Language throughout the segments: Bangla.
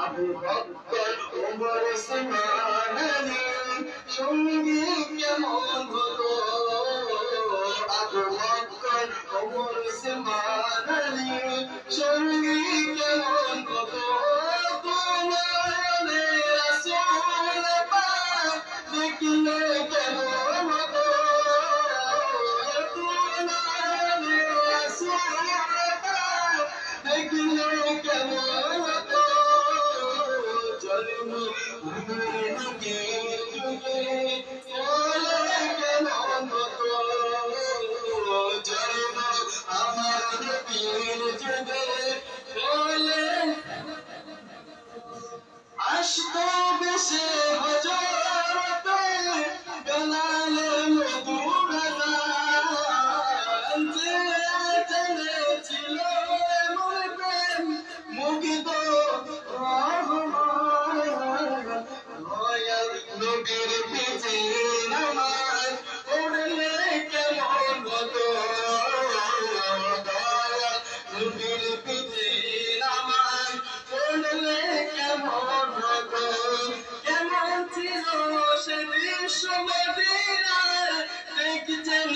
আবু বকর ওমর ওসমান আলী সঙ্গী কেমন হলো? আবু বকর ওমর ওসমান আলী সঙ্গী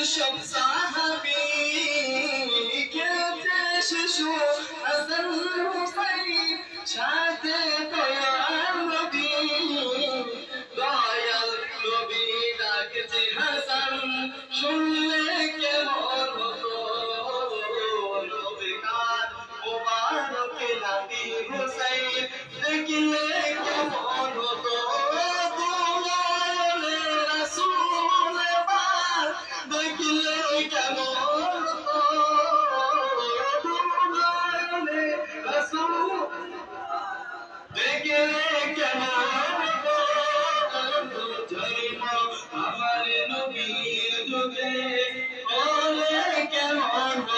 show me some.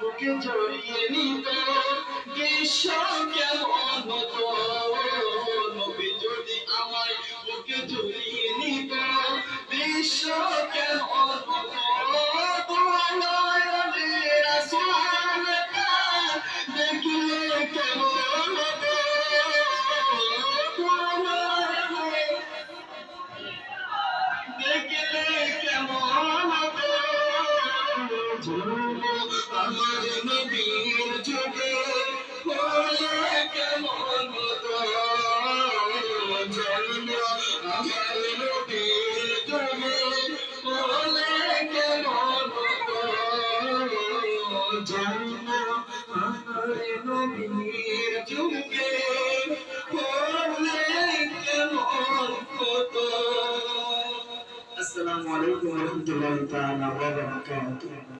বুকে জড়িয়ে নিত। বিশ্ব কেমন হতো? নবী যদি আমায় বুকে জড়িয়ে নিত বিশ্ব কেমন হতো? কেমন হবে নবীর যুগে হলে কেমন হতো? আসসালামু আলাইকুম ওয়া